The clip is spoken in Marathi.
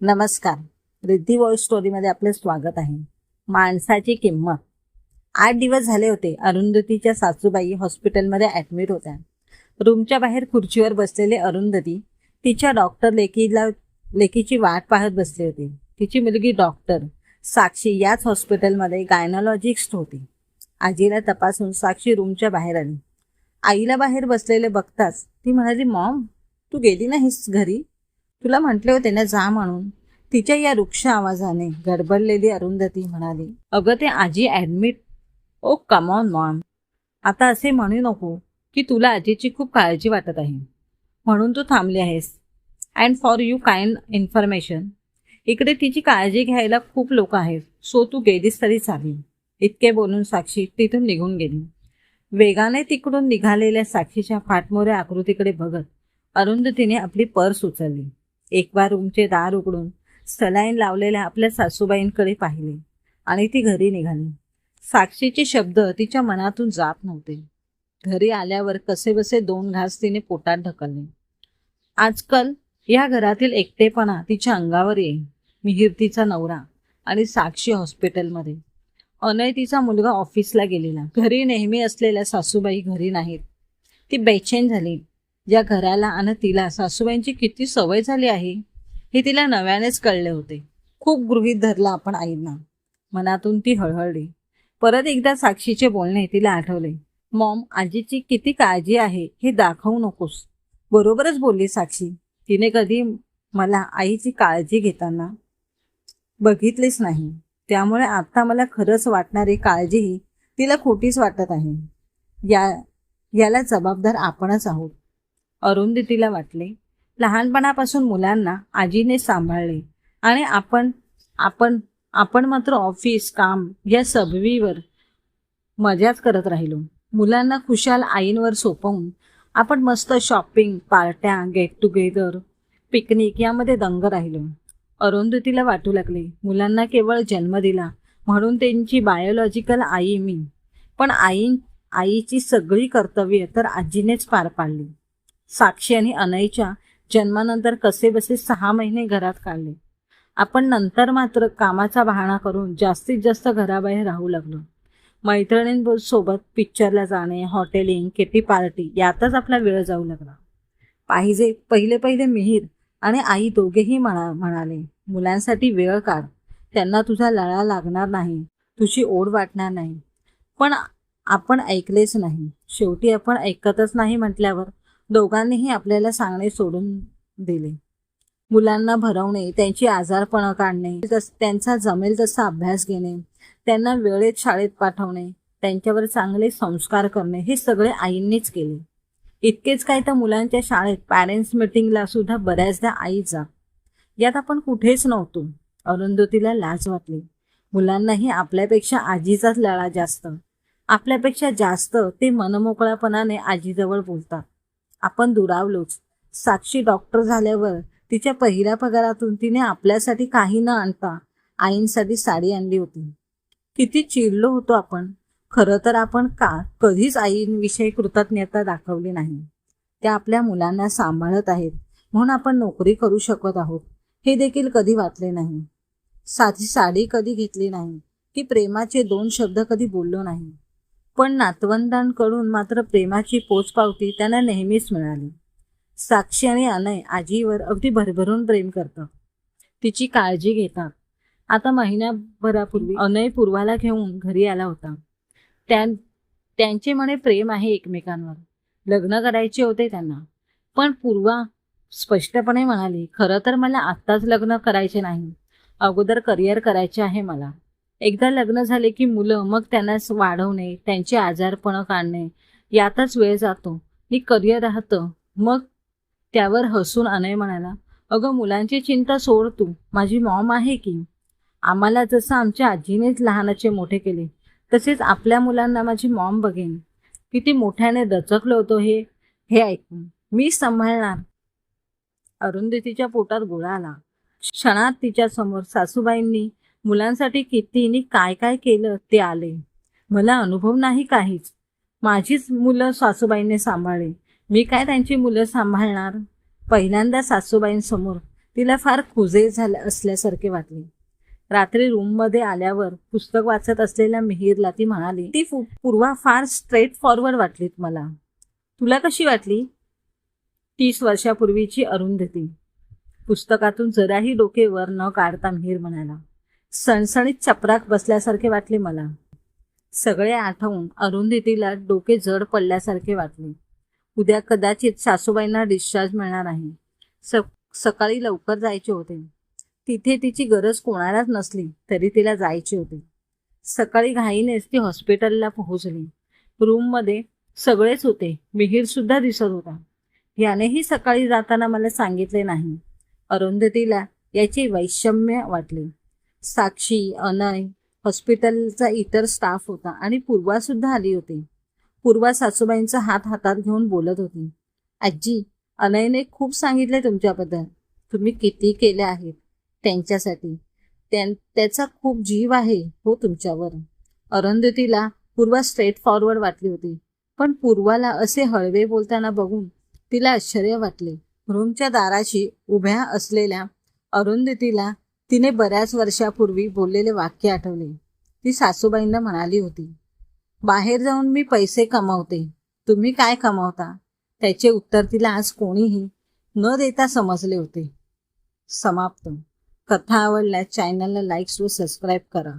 नमस्कार. रिद्धी वॉइस स्टोरीमध्ये आपले स्वागत आहे. माणसाची किंमत. आठ दिवस झाले होते. अरुंधतीच्या सासूबाई हॉस्पिटलमध्ये ॲडमिट होत्या. रूमच्या बाहेर खुर्चीवर बसलेले अरुंधती तिच्या डॉक्टर लेकीला लेकीची वाट पाहत बसली होती. तिची मुलगी डॉक्टर साक्षी याच हॉस्पिटलमध्ये गायनॉलॉजिस्ट होती. आजीला तपासून साक्षी रूमच्या बाहेर आली. आईला बाहेर बसलेले बघताच ती म्हणाली मॉम तू गेली नाहीस घरी? तुला म्हटले होते ना जा म्हणून. तिच्या या वृक्ष आवाजाने गडबडलेली अरुंधती म्हणाली अगं ते आजी ॲडमिट ओ कमॉन मॉम आता असे म्हणू नको की तुला आजीची खूप काळजी वाटत आहे. म्हणून तू थांबली आहेस. And for you kind information इकडे तिची काळजी घ्यायला खूप लोक आहेत. सो तू गेलीस तरी चालेल. इतके बोलून साक्षी तिथून निघून गेली. वेगाने तिकडून निघालेल्या साक्षीच्या फाटमोऱ्या आकृतीकडे बघत अरुंधतीने आपली पर्स उचलली. एक बार रूमचे दार उघडून सलाईन लावलेल्या आपल्या सासूबाईंकडे पाहिले आणि ती घरी निघाली. साक्षीचे शब्द तिच्या मनातून जात नव्हते. घरी आल्यावर कसेबसे दोन घास तिने पोटात ढकलले. आजकाल या घरातील एकटेपणा तिच्या अंगावर येईल मिहीर तिचा नवरा आणि साक्षी हॉस्पिटलमध्ये. अनय तिचा मुलगा ऑफिसला गेलेला. घरी नेहमी असलेल्या सासूबाई घरी नाहीत. ती बेचैन झाली. या घराला आणि तिला सासूबाईंची किती सवय झाली आहे हे तिला नव्यानेच कळले होते. खूप गृहीत धरला आपण आईंना. मनातून ती हळहळली. परत एकदा साक्षीचे बोलणे तिला आठवले. मॉम आजीची किती काळजी आहे हे दाखवू नकोस. बरोबरच बोलली साक्षी. तिने कधी मला आईची काळजी घेताना बघितलीच नाही. त्यामुळे आता मला खरंच वाटणारी काळजीही तिला खोटीच वाटत आहे. या याला जबाबदार आपणच आहोत. अरुंधतीला वाटले. लहानपणापासून मुलांना आजीने सांभाळले. आणि आपण आपण आपण मात्र ऑफिस काम या सबवीवर मजाच करत राहिलो. मुलांना खुशाल आईंवर सोपवून आपण मस्त शॉपिंग पार्ट्या गेट टुगेदर पिकनिक यामध्ये दंग राहिलो. अरुंधतीला वाटू लागले मुलांना केवळ जन्म दिला म्हणून त्यांची बायोलॉजिकल आई मी. पण आई आईची सगळी कर्तव्य तर आजीनेच पार पाडली. साक्षी आणि अनयच्या जन्मानंतर कसे बसे सहा महिने घरात काढले. आपण नंतर मात्र कामाचा बहाणा करून जास्तीत जास्त घराबाहेर राहू लागलो. मैत्रिणींसोबत पिक्चरला जाणे हॉटेलिंग केटी पार्टी यातच आपला वेळ जाऊ लागला. पाहिजे पहिले पहिले मिहीर आणि आई दोघेही म्हणा म्हणाले मुलांसाठी वेळ काढ. त्यांना तुझा लळा लागणार नाही. तुझी ओढ वाटणार नाही. पण आपण ऐकलेच नाही. शेवटी आपण ऐकतच नाही म्हटल्यावर दोघांनीही आपल्याला सांगणे सोडून दिले. मुलांना भरवणे त्यांची आजारपणं काढणे त्यांचा जमेल तसा अभ्यास घेणे त्यांना वेळेत शाळेत पाठवणे त्यांच्यावर चांगले संस्कार करणे हे सगळे आईंनीच केले. इतकेच काय तर मुलांच्या शाळेत पॅरेंट्स मिटिंगला सुद्धा बऱ्याचदा आई जा. यात आपण कुठेच नव्हतो. अरुंधतीला लाज वाटली. मुलांनाही आपल्यापेक्षा आजीचाच लळा जास्त. आपल्यापेक्षा जास्त ते मनमोकळ्यापणाने आजीजवळ बोलतात. आपण दुरावलोच. साक्षी डॉक्टर झाल्यावर तिच्या पहिल्या पगारातून तिने आपल्यासाठी काही न आणता आईंसाठी साडी आणली होती. किती चिडलो होतो आपण. खरं तर आपण का कधीच आईंविषयी कृतज्ञता दाखवली नाही. त्या आपल्या मुलांना सांभाळत आहेत. म्हणून आपण नोकरी करू शकत आहोत. हे देखील कधी वाटले नाही. साधी साडी कधी घेतली नाही. की प्रेमाचे दोन शब्द कधी बोललो नाही. पण नातवंडांकडून मात्र प्रेमाची पोचपावती त्यांना नेहमीच मिळाली. साक्षी आणि अनय आजीवर अगदी भरभरून प्रेम करतात. तिची काळजी घेतात. आता महिन्याभरापूर्वी अनय पूर्वाला घेऊन घरी आला होता. त्यां त्यांचे म्हणे प्रेम आहे एकमेकांवर. लग्न करायचे होते त्यांना. पण पूर्वा स्पष्टपणे म्हणाली खरं तर मला आत्ताच लग्न करायचे नाही. अगोदर करिअर करायचे आहे मला. एकदा लग्न झाले की मुलं मग त्यांना वाढवणे त्यांचे आजारपणं काढणे यातच वेळ जातो. मी करिअर राहतं? मग त्यावर हसून अनय म्हणाला अगं मुलांची चिंता सोड तू. माझी मॉम आहे की? आम्हाला जसं आमच्या आजीनेच लहानाचे मोठे केले तसेच आपल्या मुलांना माझी मॉम बघेन. किती मोठ्याने दचकलो होतो हे हे ऐकून. मी सांभाळणार. अरुंधतीच्या पोटात गोळा आला. क्षणात तिच्या समोर सासूबाईंनी मुलांसाठी कितीनी काय काय केलं ते आले. मला अनुभव नाही काहीच. माझीच मुलं सासूबाईंनी सांभाळली. मी काय त्यांची मुलं सांभाळणार? पहिल्यांदा सासूबाईंसमोर तिला फार खुजे झाल्या असल्यासारखे वाटले. रात्री रूममध्ये आल्यावर पुस्तक वाचत असलेल्या मिहीरला ती म्हणाली ती फु- पूर्वा फार स्ट्रेट फॉरवर्ड वाटलीत मला. तुला कशी वाटली? तीस वर्षापूर्वीची अरुंधती. पुस्तकातून जराही डोके वर न काढता मिहीर म्हणाला सणसणीत चपराक बसल्यासारखे वाटले मला. सगळे आठवून अरुंधतीला डोके जड पडल्यासारखे वाटले. उद्या कदाचित सासूबाईंना डिस्चार्ज मिळणार आहे. स सकाळी लवकर जायचे होते. तिथे तिची गरज कोणालाच नसली तरी तिला जायचे होते. सकाळी घाईनेच ती हॉस्पिटलला पोहोचली. रूममध्ये सगळेच होते. मिहीरसुद्धा दिसत होता. यानेही सकाळी जाताना मला सांगितले नाही. अरुंधतीला याचे वैषम्य वाटले. साक्षी अनय हॉस्पिटलचा इतर स्टाफ होता आणि पूर्वा सुद्धा आली होती. पूर्वा सासूबाईंचा हात हातात घेऊन बोलत होती. आजी अनयने खूप सांगितले तुमच्याबद्दल. तुम्ही किती केले आहेत त्यांच्यासाठी. त्यां त्याचा खूप जीव आहे हो तुमच्यावर. अरुंधतीला पूर्वा स्ट्रेट फॉरवर्ड वाटली होती. पण पूर्वाला असे हळवे बोलताना बघून तिला आश्चर्य वाटले. रूमच्या दाराशी उभ्या असलेल्या अरुंधतीला तिने बऱ्याच वर्षापूर्वी बोललेले वाक्य आठवले. ती सासूबाईंना म्हणाली होती बाहेर जाऊन मी पैसे कमावते. तुम्ही काय कमावता? त्याचे उत्तर तिला आज कोणीही न देता समजले होते. समाप्त. कथा आवडल्यास चॅनलला लाईक्स व सबस्क्राईब करा.